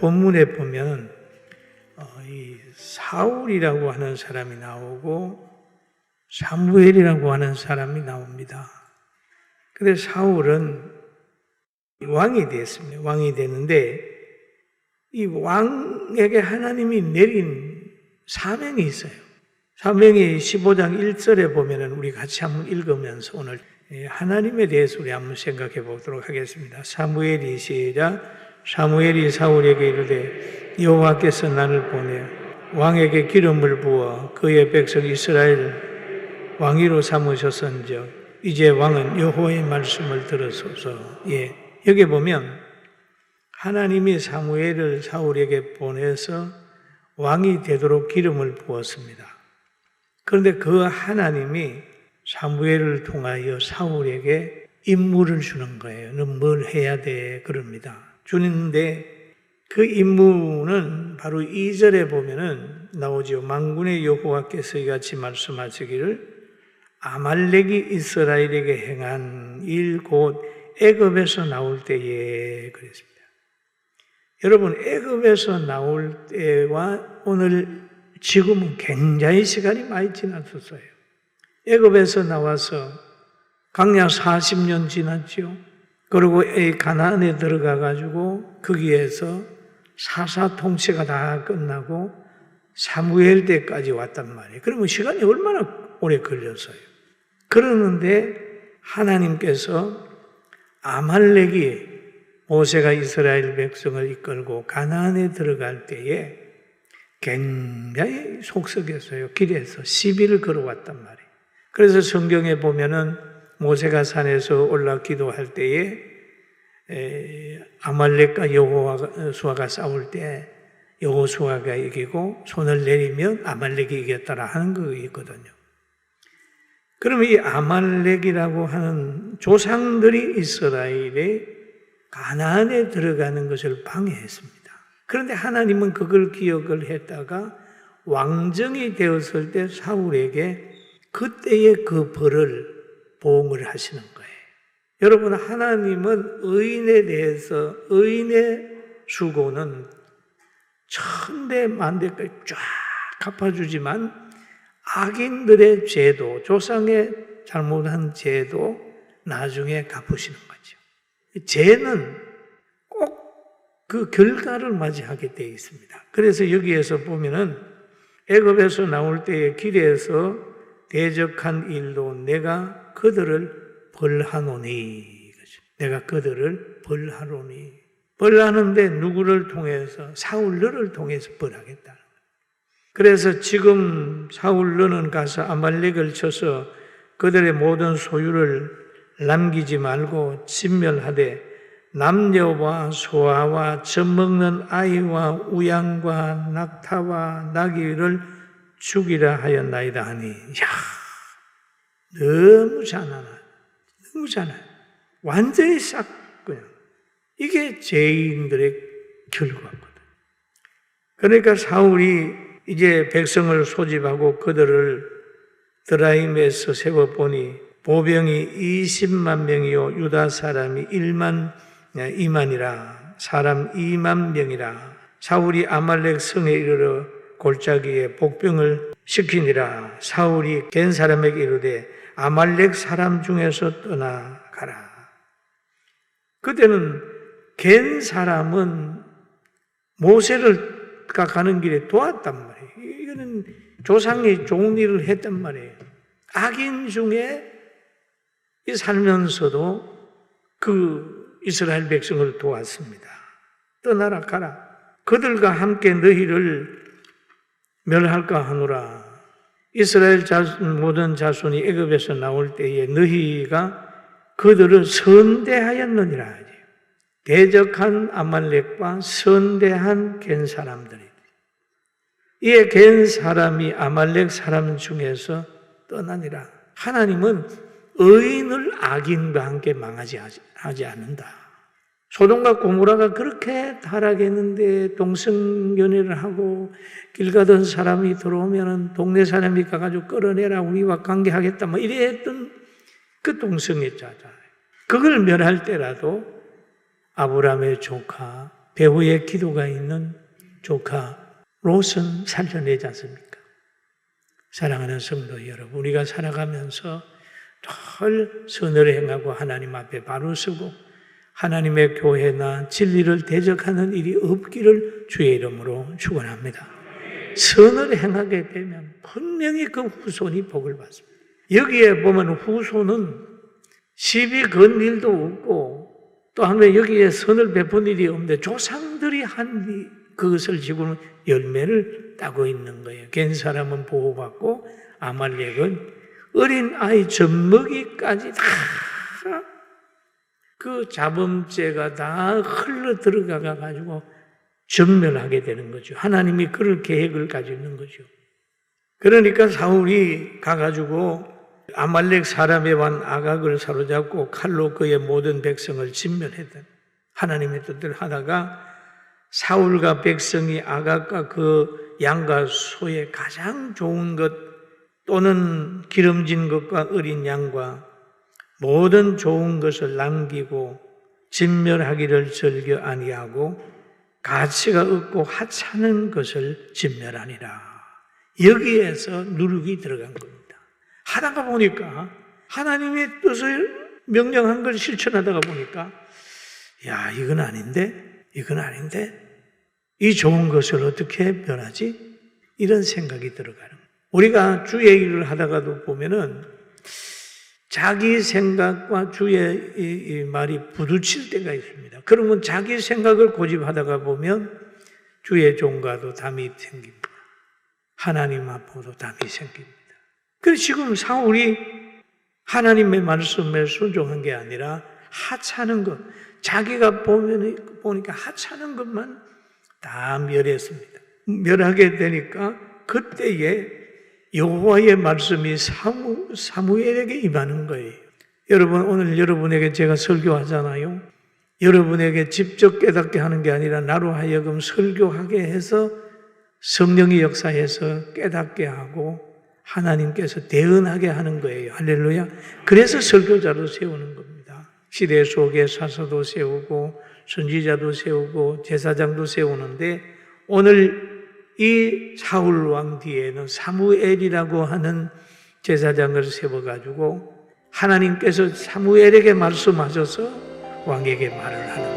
본문에 보면 어, 이 사울이라고 하는 사람이 나오고 사무엘이라고 하는 사람이 나옵니다. 근데 사울은 왕이 됐습니다. 왕이 되는데 이 왕에게 하나님이 내린 사명이 있어요. 사명이 15장 1절에 보면은 우리 같이 한번 읽으면서 오늘 예, 하나님에 대해서 우리 한번 생각해 보도록 하겠습니다. 사무엘이 시작 사무엘이 사울에게 이르되 여호와께서 나를 보내 왕에게 기름을 부어 그의 백성 이스라엘 왕위로 삼으셨은즉 이제 왕은 여호와의 말씀을 들으소서. 예. 여기 보면 하나님이 사무엘을 사울에게 보내서 왕이 되도록 기름을 부었습니다. 그런데 그 하나님이 사무엘을 통하여 사울에게 임무를 주는 거예요. 너뭘 해야 돼? 그럽니다. 주는데 그 임무는 바로 2절에 보면은 나오죠. 만군의 여호와께서 이같이 말씀하시기를 아말렉이 이스라엘에게 행한 일 곧 애굽에서 나올 때에 그랬습니다. 여러분 애굽에서 나올 때와 오늘 지금은 굉장히 시간이 많이 지났었어요. 애굽에서 나와서 강야 40년 지났죠. 그리고 이 가나안에 들어가 가지고 거기에서 사사 통치가 다 끝나고 사무엘 때까지 왔단 말이에요. 그러면 시간이 얼마나 오래 걸렸어요. 그러는데 하나님께서 아말렉이 모세가 이스라엘 백성을 이끌고 가나안에 들어갈 때에 굉장히 속썩였어요. 길에서 시비를 걸어왔단 말이에요. 그래서 성경에 보면은 모세가 산에서 올라 기도할 때에 아말렉과 여호수아가 싸울 때 여호수아가 이기고 손을 내리면 아말렉이 이겼다라 하는 거 있거든요. 그러면 이 아말렉이라고 하는 조상들이 이스라엘의 가나안에 들어가는 것을 방해했습니다. 그런데 하나님은 그걸 기억을 했다가 왕정이 되었을 때 사울에게 그때의 그 벌을 보응을 하시는 거예요. 여러분, 하나님은 의인에 대해서 의인의 수고는 천대 만대까지 쫙 갚아주지만 악인들의 죄도, 조상의 잘못한 죄도 나중에 갚으시는 거죠. 죄는 꼭 그 결과를 맞이하게 되어 있습니다. 그래서 여기에서 보면은 애굽에서 나올 때의 길에서 대적한 일도 내가 그들을 벌하노니 내가 그들을 벌하노니 벌하는데 누구를 통해서 사울 너를 통해서 벌하겠다. 그래서 지금 사울 너는 가서 아말렉을 쳐서 그들의 모든 소유를 남기지 말고 진멸하되 남녀와 소아와 젖먹는 아이와 우양과 낙타와 나귀를 죽이라 하였나이다 하니 야 너무 잔인하 너무 잔인 완전히 싹 그냥. 이게 죄인들의 결과거든. 그러니까 사울이 이제 백성을 소집하고 그들을 드라임에서 세워보니 보병이 20만 명이요 유다 사람이 1만 2만이라. 사람 2만 명이라. 사울이 아말렉 성에 이르러 골짜기에 복병을 시키니라 사울이 겐 사람에게 이르되 아말렉 사람 중에서 떠나가라 그때는 겐 사람은 모세를 가는 길에 도왔단 말이에요. 이거는 조상이 좋은 일을 했단 말이에요. 악인 중에 살면서도 그 이스라엘 백성을 도왔습니다. 떠나라 가라. 그들과 함께 너희를 멸할까 하노라. 이스라엘 자손, 모든 자손이 애굽에서 나올 때에 너희가 그들을 선대하였느니라. 대적한 아말렉과 선대한 겐 사람들이. 이에 겐 사람이 아말렉 사람 중에서 떠나니라. 하나님은 의인을 악인과 함께 망하지 하지 않는다. 소돔과 고모라가 그렇게 타락했는데 동성연애를 하고 길 가던 사람이 들어오면 동네 사람이 가가지고 끌어내라 우리와 관계하겠다 뭐 이래 했던 그 동성애자잖아요. 그걸 멸할 때라도 아브라함의 조카 배후에 기도가 있는 조카 롯은 살려내지 않습니까? 사랑하는 성도 여러분, 우리가 살아가면서 늘 선을 행하고 하나님 앞에 바로 서고 하나님의 교회나 진리를 대적하는 일이 없기를 주의 이름으로 축원합니다. 선을 행하게 되면 분명히 그 후손이 복을 받습니다. 여기에 보면 후손은 시비 건 일도 없고 또 하면 여기에 선을 베푼 일이 없는데 조상들이 한 일, 그것을 지금 열매를 따고 있는 거예요. 겐 사람은 보호받고 아말렉은 어린 아이 젖먹이까지 다 그 자범죄가 다 흘러 들어가 가지고 전멸하게 되는 거죠. 하나님이 그럴 계획을 가지고 있는 거죠. 그러니까 사울이 가가지고 아말렉 사람의 왕 아각을 사로잡고 칼로 그의 모든 백성을 진멸했던 하나님의 뜻을 하다가 사울과 백성이 아각과 그 양과 소의 가장 좋은 것 또는 기름진 것과 어린 양과 모든 좋은 것을 남기고 진멸하기를 즐겨 아니하고 가치가 없고 하찮은 것을 진멸하니라. 여기에서 누룩이 들어간 겁니다. 하다가 보니까 하나님의 뜻을 명령한 걸 실천하다가 보니까 야 이건 아닌데 이건 아닌데 이 좋은 것을 어떻게 변하지? 이런 생각이 들어가는 거예요. 우리가 주의 일을 하다가도 보면은 자기 생각과 주의 이, 이 말이 부딪힐 때가 있습니다. 그러면 자기 생각을 고집하다가 보면 주의 종과도 담이 생깁니다. 하나님 앞으로 담이 생깁니다. 그래서 지금 사울이 하나님의 말씀에 순종한 게 아니라 하찮은 것, 자기가 보면, 보니까 하찮은 것만 다 멸했습니다. 멸하게 되니까 그때에 여호와의 말씀이 사무, 사무엘에게 임하는 거예요. 여러분 오늘 여러분에게 제가 설교하잖아요. 여러분에게 직접 깨닫게 하는 게 아니라 나로 하여금 설교하게 해서 성령이 역사해서 깨닫게 하고 하나님께서 대언하게 하는 거예요. 할렐루야. 그래서 설교자로 세우는 겁니다. 시대 속에 사서도 세우고 선지자도 세우고 제사장도 세우는데 오늘 이 사울 왕 뒤에는 사무엘이라고 하는 제사장을 세워 가지고 하나님께서 사무엘에게 말씀하셔서 왕에게 말을 하는